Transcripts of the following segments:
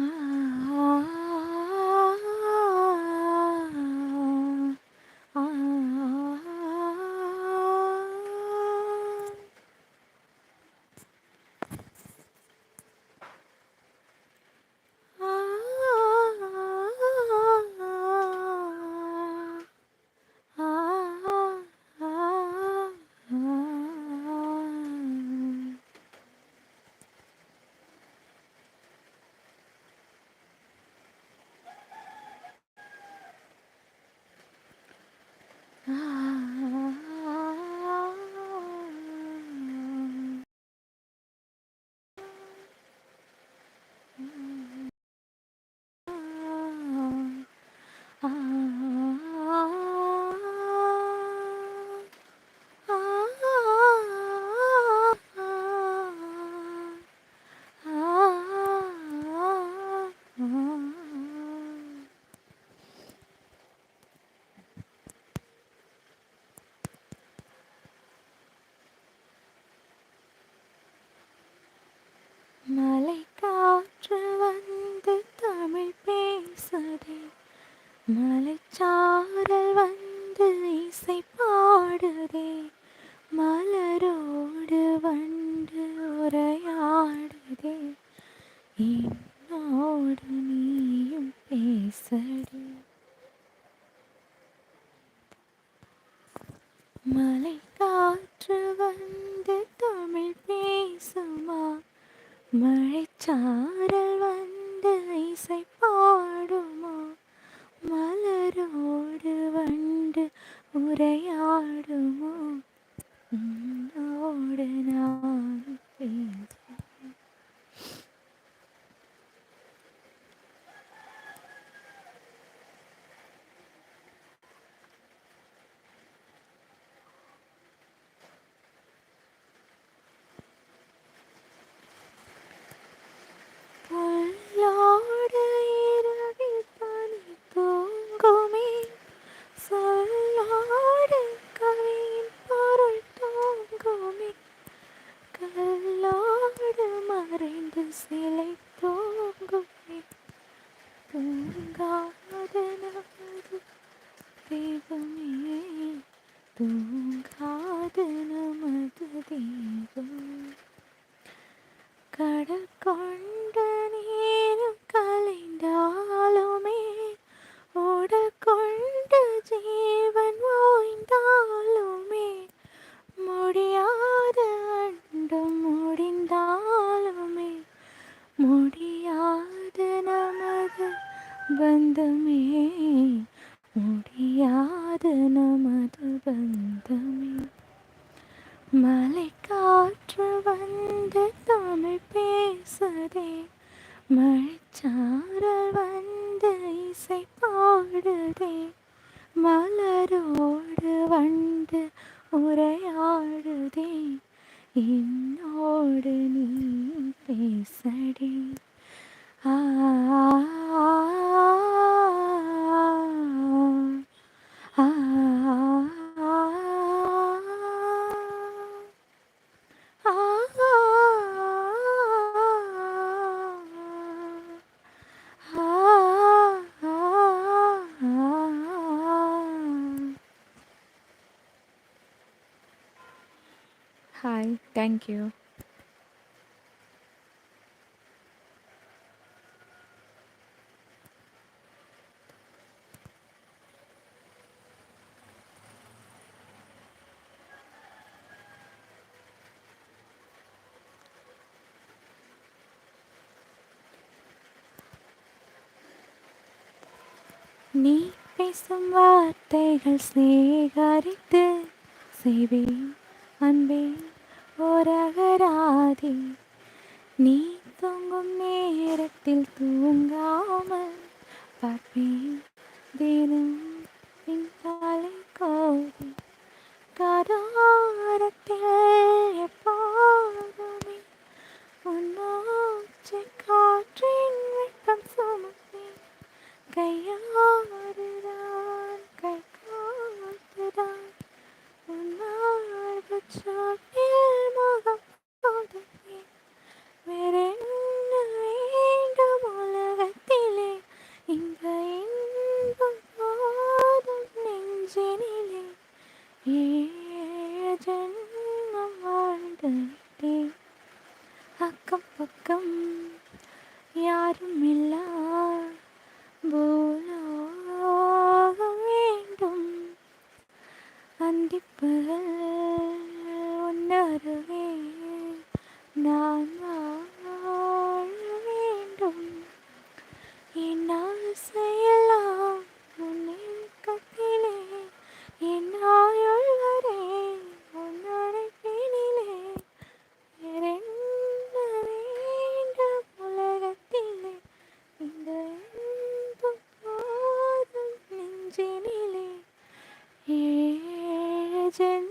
மலை மலை காற்று வந்து தமிழ் பேசுமா? மழைச்சாரல் வந்து இசை பாடுமா? மலரோடு வந்து உரையாடுமோ? உன்னோடு தூங்காத நமது தீபம் கடற்கொண்ட நேரம் கலைந்தாலுமே உடல் கொண்ட ஜீவன் ஓய்ந்தாலுமே முடியாத அண்டம் முடிந்தாலுமே முடியாத நமது பந்தமே முடியாத நம பந்தமே மலை காற்று வந்து தமிழ் பேசுதே மழைச்சாரல் வந்து இசை பாடுதே மலரோடு வந்து உரையாடுதே என்னோடு நீ பேசடி ஆ ஆ ஹாய் தேங்க்யூ நீ பேசும் வார்த்தைகள் சேகரித்து செய்வேன். அன்பே. ஓரகராதி நீ தூங்கும் நேரத்தில் தூங்காமல் 见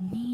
நீ